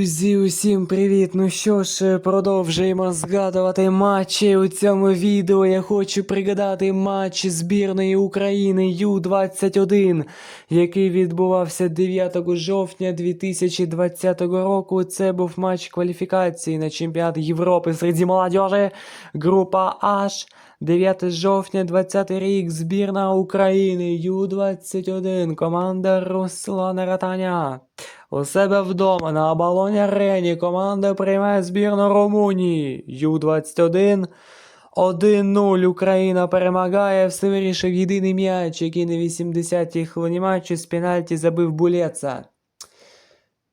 Друзі, усім привіт! Ну що ж, продовжуємо згадувати матчі. У цьому відео я хочу пригадати матч збірної України Ю-21, який відбувався 9 жовтня 2020 року. Це був матч кваліфікації на чемпіонат Європи серед молодежі. Група H. 9 жовтня 20 рік, збірна України Ю-21, команда Руслана Ратаня. У себе вдома на оболоні арені команда приймає збірну Румунії. Ю-21. 1-0 Україна перемагає, все вирішив єдиний м'яч, який на 80-й хвилині матчу з пенальті забив Булеца.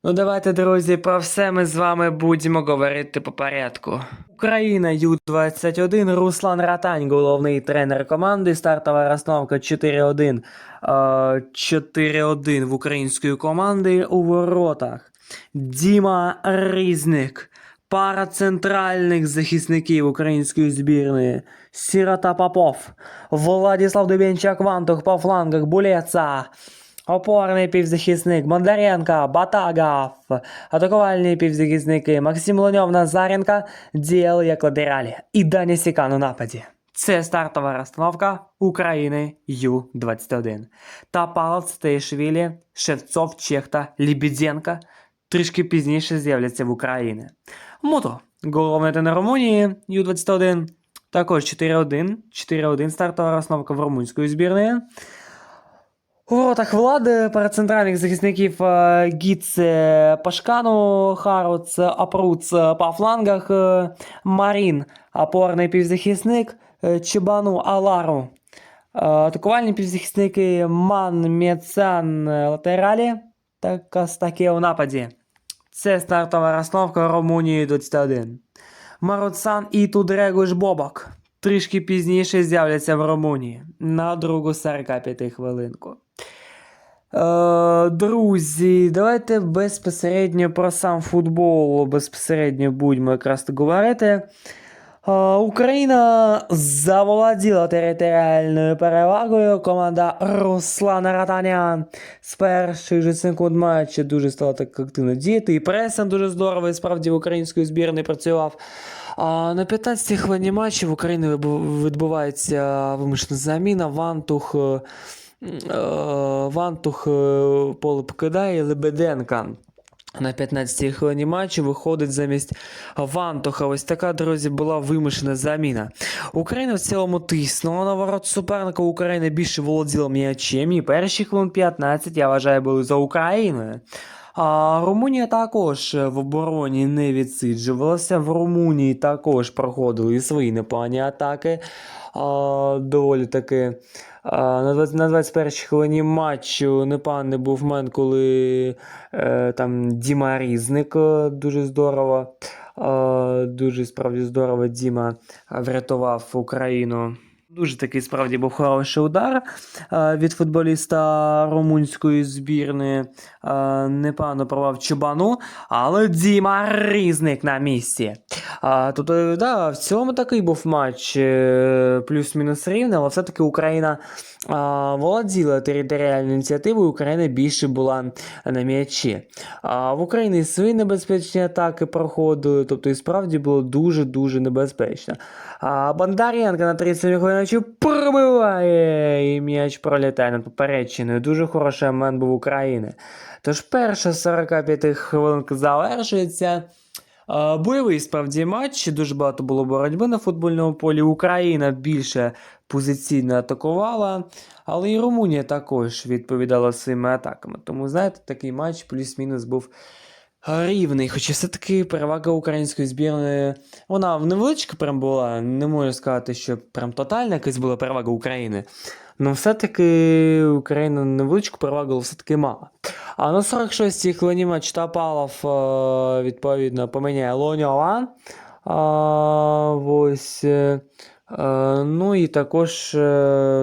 Ну давайте, друзі, про все ми з вами будемо говорити по порядку. Україна Ю-21, Руслан Ратань, головний тренер команди, стартова розстановка 4-1. Е, 4-1 в української команди у воротах. Діма Різник, пара центральних захисників української збірної. Сірота Попов, Владислав Дубенчак Вантух по флангах Булеца. Опорний півзахисник Бондаренко, Батагов, атакувальні півзахисники Максим Луньов, Назаренко, Дієл як латералі і Даня Сікан у нападі. Це стартова розстановка України Ю-21. Та Павлов Стейшвілі, Шевцов, Чехта, Лібідзенко трішки пізніше з'являться в Україні. Мото, головний тренер Румунії Ю-21, також 4-1, 4-1 стартова розстановка в румунської збірної. У воротах влади перед центральних захисників е, Гіце Пашкану, Харуц, Апруц е, по флангах, е, Марін, опорний півзахисник, е, Чебану Алару. Е, Атакувальні півзахисники Ман, Мецан, е, латералі та Кастаке у нападі. Це стартова розстановка Румунії 21. Маруцан і Тудрегуш Бобок трішки пізніше з'являться в Румунії на другу 45 хвилинку. Е, друзі, давайте безпосередньо про сам футбол безпосередньо будемо якраз говорити. Е, Україна заволоділа територіальною перевагою. Команда Руслана Ратаня з перших же секунд матчу дуже стала так активно діяти. І пресинг дуже здорово, і справді в української збірної працював. На 15-й хвилині матчу в Україні відбувається вимушена заміна. Вантух. е, е, Вантух е, поле покидає Лебеденка. На 15-й хвилині матчу виходить замість Вантуха. Ось така, друзі, була вимушена заміна. Україна в цілому тиснула на ворот суперника. Україна більше володіла м'ячем. І перші хвилин 15, я вважаю, були за Україною. А Румунія також в обороні не відсиджувалася. В Румунії також проходили свої непогані атаки. А, доволі таки. А, на 20 на 21 хвилині матчу непоганий був момент, коли е, там Діма Різник е, дуже здорово. е, дуже справді здорово Діма врятував Україну. Дуже такий справді був хороший удар е, від футболіста румунської збірної. Непевно непогано провав Чубану, але Діма Різник на місці. Тобто, да, в цілому такий був матч е, плюс-мінус рівний, але все-таки Україна володіла територіальною ініціативою, Україна більше була на м'ячі. В Україні свої небезпечні атаки проходили, тобто і справді було дуже-дуже небезпечно. А Бондаренко на 30 хвилиночі пробиває, і м'яч пролітає над попередчиною. Дуже хороший момент був України. Тож перша 45 хвилинка завершується. Е, Бойовий справді матч, дуже багато було боротьби на футбольному полі. Україна більше позиційно атакувала, але і Румунія також відповідала своїми атаками. Тому, знаєте, такий матч плюс-мінус був рівний. Хоча все-таки перевага української збірної, вона невеличка прям була. Не можу сказати, що прям тотальна якась була перевага України. Ну, все-таки Україна невеличку перевагу, все-таки мала. А на 46-й хвилині матч Тапалов, е, відповідно, поміняє Лоньова. Ось. е, е, Ну і також,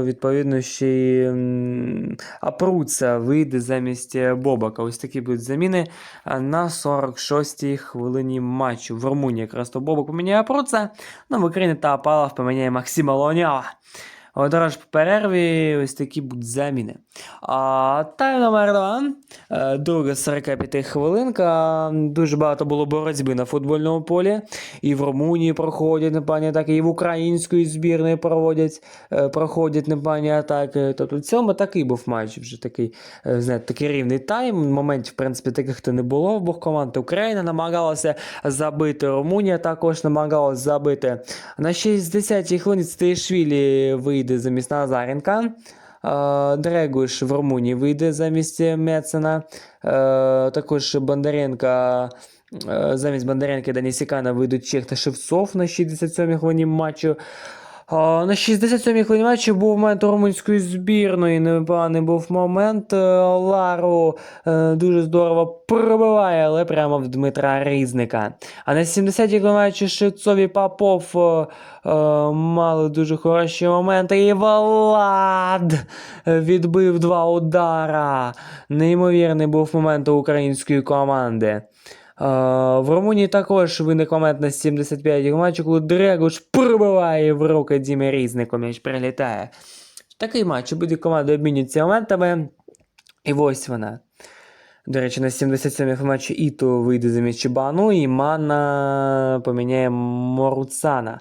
відповідно, ще й Апруца вийде замість Бобака. Ось такі будуть заміни на 46-й хвилині матчу. В Румунії якраз то Бобак поміняє Апруца, ну в Україні Тапалов поміняє Максима Лоньова. Одразу по перерві ось такі будуть заміни. А, тайм номер 2. Е, Друга 45 хвилинка. Дуже багато було боротьби на футбольному полі. І в Румунії проходять непані атаки, і в української збірної проводять, е, проходять непані атаки. Тобто в цьому такий був матч, вже такий, е, знаєте, такий рівний тайм. Моментів, в принципі, таких то не було в обох команд. Україна намагалася забити, Румунія також намагалася забити. На 60-й хвилині Стеєшвілі вийде замість Назаренка. Е, Дрегуш в Румунії вийде замість Мецена. Е, Також Бондаренка. е, Замість Бондаренка і Данісікана вийдуть Чех та Шевцов на 67-й хвилині матчу. На 67-й хвилині матчу був момент румунської збірної. Непоганий був момент. Е, Лару е, дуже здорово пробиває, але прямо в Дмитра Різника. А на 70-й хвилині матчу Шевцов і Попов е, мали дуже хороші моменти. І Влад відбив два удара. Неймовірний був момент української команди. В Румунії також виник момент на 75-й матчі, коли Дрегуш пробиває в руки Дімі Різнику, м'яч прилітає. Такий матч, обидві команди обмінюються моментами. І ось вона. До речі, на 77-й матчі Іто вийде замість Чебану, і Мана поміняє Моруцана.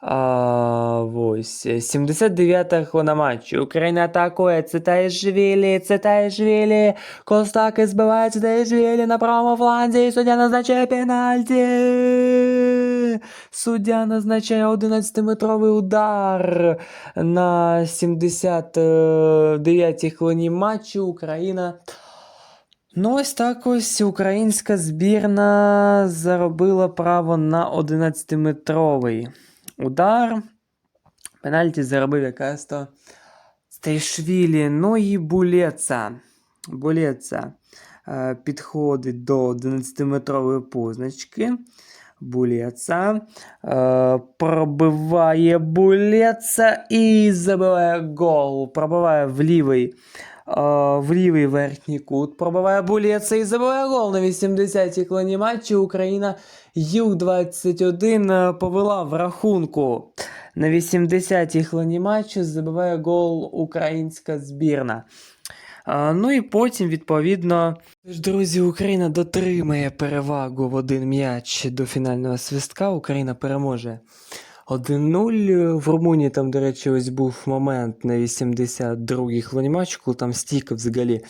А, ось. 79-та хвилина матчу. Україна атакує. Цитаєшвілі, Цитаєшвілі. Костаки збиває Цитаєшвілі на правому фланзі. І суддя назначає пенальті. Суддя назначає 11-метровий удар на 79-й хвилині матчу. Україна. Ну, ось так ось українська збірна заробила право на 11-метровий удар. Пенальті заробив якраз то Стейшвілі. Ну і Булеца. Булеца е, підходить до 11-метрової позначки. Булеца. Е, пробиває Булеца і забиває гол. Пробиває в лівий. В лівий верхній кут пробиває Булєца і забиває гол на 80-й хвилині матчу. Україна Ю-21 е, повела в рахунку. На 80-й хвилині матчу забиває гол українська збірна. Ну і потім, відповідно. Друзі, Україна дотримає перевагу в один м'яч до фінального свистка. Україна переможе 1-0. В Румунії там, до речі, ось був момент на 82-й хвилині матчу, коли там стійка взагалі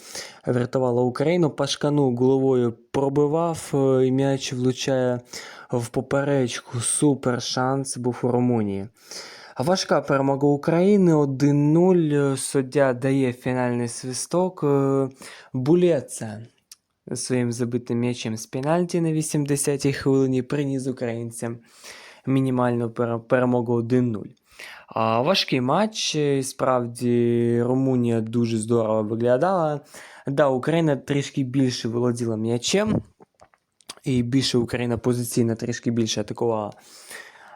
врятувала Україну. Пашкану головою пробивав, е, і м'яч влучає в поперечку. Супер шанс був у Румунії. Важка перемога України 1-0. Суддя дає фінальний свисток. Е, Булеца своїм забитим м'ячем з пенальті на 80-й хвилині приніс українцям мінімальну перемогу 1-0. А важкий матч. Справді Румунія дуже здорово виглядала. Да, Україна трішки більше володіла м'ячем. І більше Україна позиційно трішки більше атакувала.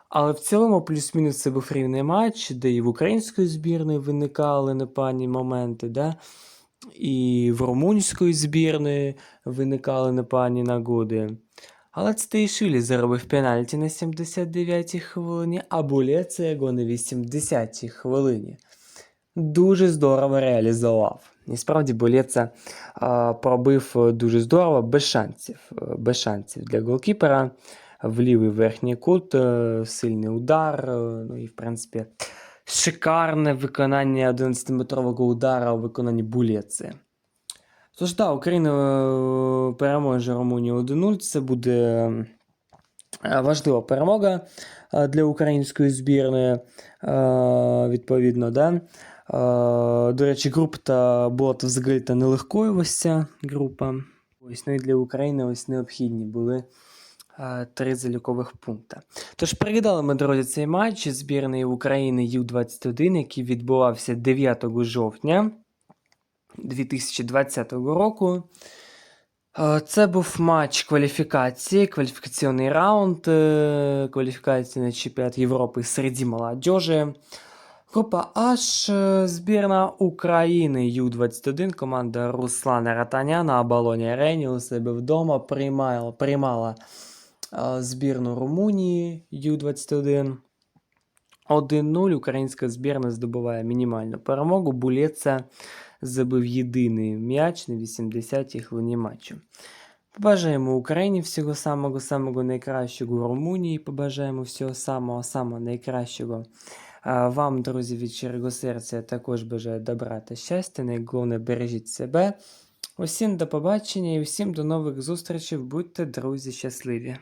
Але в цілому, плюс-мінус це був рівний матч, де і в української збірної виникали непані моменти, да? і в румунської збірної виникали непані нагоди. Але Цтейшилі заробив пенальті на 79-й хвилині, а Булеца його на 80-й хвилині. Дуже здорово реалізував. І справді Болєца а, пробив дуже здорово, без шансів. Без шансів для голкіпера. В лівий верхній кут, е, сильний удар. е, Ну і, в принципі, шикарне виконання 11-метрового удара у виконанні Булєци. Тож, так, Україна е, переможе Румунію 1-0. Це буде е, важлива перемога е, для української збірної. Відповідно, да? До речі, група була взагалі та нелегкою ось ця група. Ось, ну і для України ось необхідні були три залікових пункти. Тож пригадали ми, друзі, цей матч збірної України Ю-21, який відбувався 9 жовтня 2020 року. Е, Це був матч кваліфікації, кваліфікаційний раунд е, кваліфікації на чемпіонат Європи серед молодежі. Група H, е, збірна України Ю-21, команда Руслана Ратаня на оболоні арені у себе вдома приймала, приймала збірну Румунії Ю-21. 1-0 українська збірна здобуває мінімальну перемогу. Булєца забив єдиний м'яч на 80-й хвилині матчу. Побажаємо Україні всього самого самого найкращого Румунії. Побажаємо всього самого самого найкращого. Вам, друзі, від щирого серця також бажаю добра та щастя. Найголовне бережіть себе. Усім до побачення і всім до нових зустрічей. Будьте, друзі, щасливі!